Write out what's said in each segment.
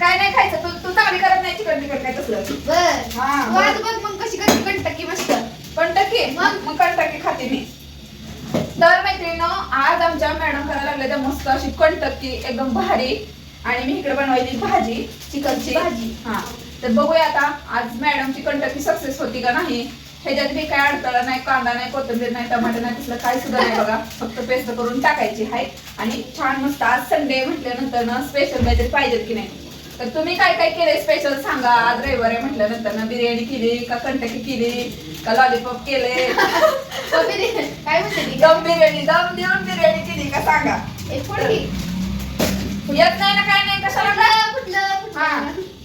काय नाही खायचं. तू तू चांगली करत नाही चिकन बिकन काय तसलं. बर. हा, तू आज बघ मग कशी करते कंटकी मस्त. कंटकी? मग? मग कंटकी खाते मी. तर मैत्रिणीनो आज आमच्या मॅडम करायला लागल्या त्या मस्त अशी कंटकी एकदम भारी. आणि मी इकडे बनवायची भाजी चिकनची. भाजी. हा. तर बघूया आता आज मॅडमची कंटकी सक्सेस होती का नाही? ह्याच्यात मी काय अडथळा नाही कांदा नाही कोथिंबीर नाही टमाटर नाही तसलं काय सुद्धा नाही बघा. फक्त पेस्ट करून टाकायची आहे. आणि छान मस्त आज संडे म्हटल्यानंतर ना स्पेशल काहीतरी पाहिजेत की नाही? तर तुम्ही काय काय केलंय स्पेशल सांगा. आज रविवार म्हटल्यानंतर ना बिर्याणी केली का कंटकी केली का लॉलीपॉप केले. काय म्हणते? दम बिर्याणी दम देऊन बिर्याणी केली का सांगा. एक घे. येत नाही ना काय नाही कशाला फुटलं, हा.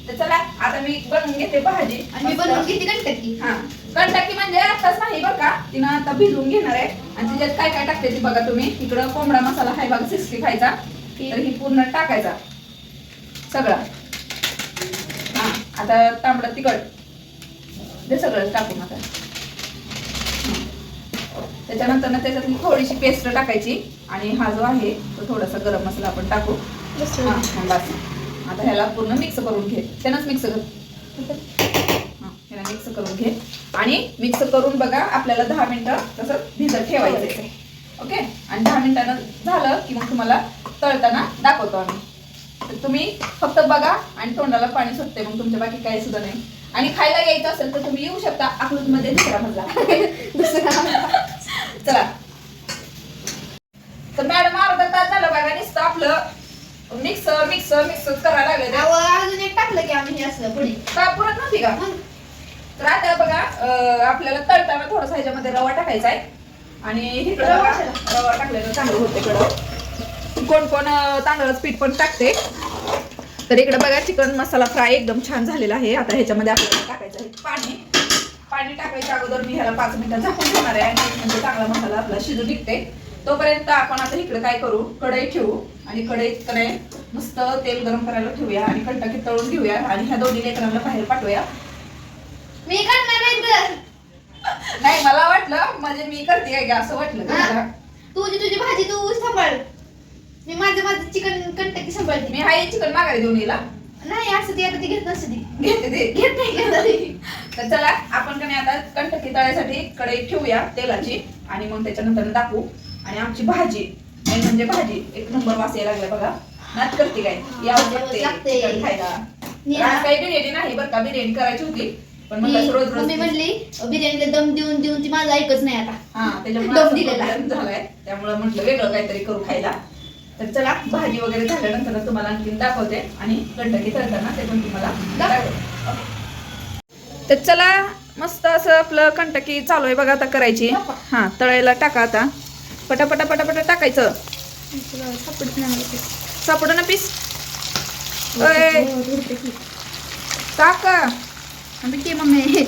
तर चला आता मी बनवून घेते भाजी. आणि मी बनवून घेते कंटकी. हा. कंटकी म्हणजे आताच नाही का? तिनं आता भिजवून घेणार आहे. आणि त्याच्यात काय काय टाकते ती बघा तुम्ही. इकडं कोंबडा मसाला आहे बघा सिक्स्टी फायचा तर ही पूर्ण टाकायचा. सगळा. आता तांबडं तिखट. ते सगळं टाकून आता. त्याच्यानंतर ना त्याच्यात थोडीशी पेस्ट टाकायची आणि हा जो आहे तो थोडासा गरम मसाला आपण टाकू. बस. आता ह्याला पूर्ण मिक्स करून घे. त्यानंच मिक्स कर. ह्याला मिक्स करून घे. आणि मिक्स करून बघा आपल्याला दहा मिनिटं तसं भिजत ठेवायचं ओके? आणि दहा मिनिटानं झालं की मग तुम्हाला तळताना दाखवतो आम्ही. तुम्ही फक्त बघा आणि तोंडाला पाणी सुटते मग तुमच्या बाकी काही सुद्धा नाही. आणि खायला यायचं असेल तर तुम्ही येऊ शकता अकलूजमध्ये दुसरा मजला. दुसरा चला. तर मॅडम अर्धा तास झालं बघा नुसतं आपलं मिक्स मिक्स मिक्स करायला लागले अजून एक टाकलं की आम्ही हे असलं पुढे. का पुरत नव्हती का? तर आता बघा आपल्याला तळताना थोडासा ह्याच्यामध्ये रवा टाकायचा आहे. आणि रवा टाकल्यानं चांगलं होते कडं कोण कोण तांदळाचं पीठ पण टाकते. तर इकडे बघा चिकन मसाला फ्राय एकदम छान झालेला आहे. आता ह्याच्यामध्ये आपल्याला टाकायचं आहे पाणी. पाणी टाकायच्या अगोदर मी ह्याला पाच मिनिटं झाकून ठेवणार आहे आणि म्हणजे चांगला मसाला आपला शिजून निघते. तोपर्यंत आपण आता इकडे काय करू? कढई ठेवू आणि कढईत कडे मस्त तेल गरम करायला ठेवूया आणि कंटाकी तळून घेऊया आणि ह्या दोन्ही लेकरांना बाहेर पाठवूया. मी करणार. नाही मला वाटलं म्हणजे मी करते काय असं वाटलं. तुझी तुझी भाजी तू सांभाळ मी माझं माझं चिकन कंटकी सांभाळते. मी हाय चिकन मागायला देऊन येईल हा. नाही असं ती आता ती घेत नसते ती. घेते ते घेत नाही घेत नाही. तर चला आपण कधी आता कंटकी तळ्यासाठी कढई ठेवूया तेलाची आणि मग त्याच्यानंतर दाखवू. आणि आमची भाजी मेन म्हणजे भाजी एक नंबर वास यायला लागला बघा. नाच करते काय? यावं लागते लागते. चिकन खायला. आज काही बिर्याणी नाही बरं का? बिर्याणी करायची होती. पण मग रोज रोज म्हणली बिर्याणीला दम देऊन देऊन ती माझं ऐकच नाही आता. हा दम दिलेला. झालाय. त्यामुळे म्हटलं वेगळं काहीतरी करू खायला. तर चला भाजी वगैरे झाल्यानंतर तुम्हाला आणखी दाखवते आणि गंडकी तळताना ते पण तुम्हाला दाखवते. तर चला मस्त असं आपलं कंटकी चालू आहे बघा आता करायची. हा तळायला टाका आता. पटापटा पटापटा टाकायचं. सापडू ना पीस. टाका. की मम्मी.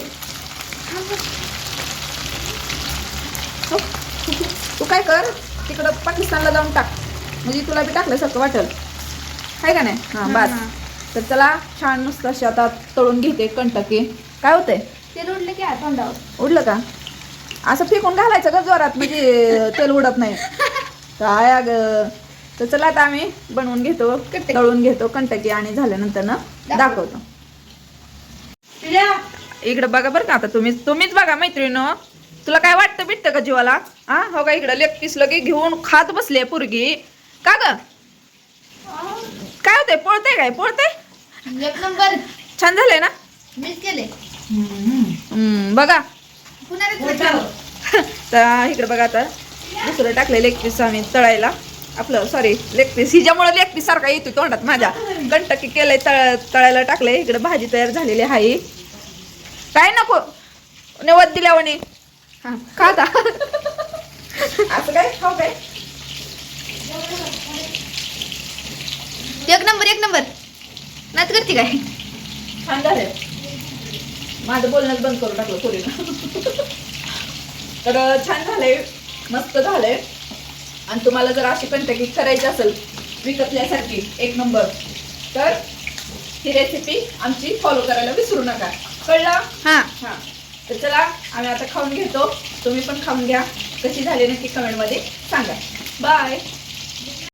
हो. तू काय कर? तिकडं पाकिस्तानला जाऊन टाक. म्हणजे तुला बी टाकल्यासारखं वाटेल. आहे का नाही? हां बस. तर चला छान मस्त अशी आता तळून घेते कंटकी काय होतंय? ते उडले की तोंडावर. उडलं का? असं फेकून घालायचं का जोरात? म्हणजे तेल उडत नाही. काय अग? तर चला आता आम्ही बनवून घेतो तळून घेतो कंटकी आणि झाल्यानंतर ना दाखवतो. इकडं बघा बरं का आता तुम्ही तुम्हीच बघा मैत्रिणीनं. तुला काय वाटतं बिटतं का जीवाला? हा हो का इकडं लेग पीस लगे घेऊन खात बसले पोरगी. का ग? काय होतंय? पळते काय? पळते एक नंबर. छान झालंय ना? मीच केले बघा. तर इकडे बघा आता. दुसरं टाकलं लेग पीस आम्ही तळायला. आपलं सॉरी लेग पीस हिच्यामुळे लेग पीस सारखा येतो तोंडात माझ्या. कंटकी केलंय तळ तळायला टाकलंय. इकडे भाजी तयार झालेली आहे काय नको? नवद दिल्यावानी हा. खा आता. असं काय? खाऊ काय? एक नंबर एक नंबर. नाच करते काय? छान झालंय. माझं बोलणंच बंद करून टाकलं पोरीनं. तर छान झालंय. मस्त झालंय. आणि तुम्हाला जर अशी कंटकी करायची असेल विकतल्यासारखी एक नंबर. तर ही रेसिपी आमची फॉलो करायला विसरू नका. कळलं? हा. हां. तर चला आम्ही आता खाऊन घेतो. तुम्ही पण खाऊन घ्या. कशी झाली नक्की कमेंटमध्ये सांगा. बाय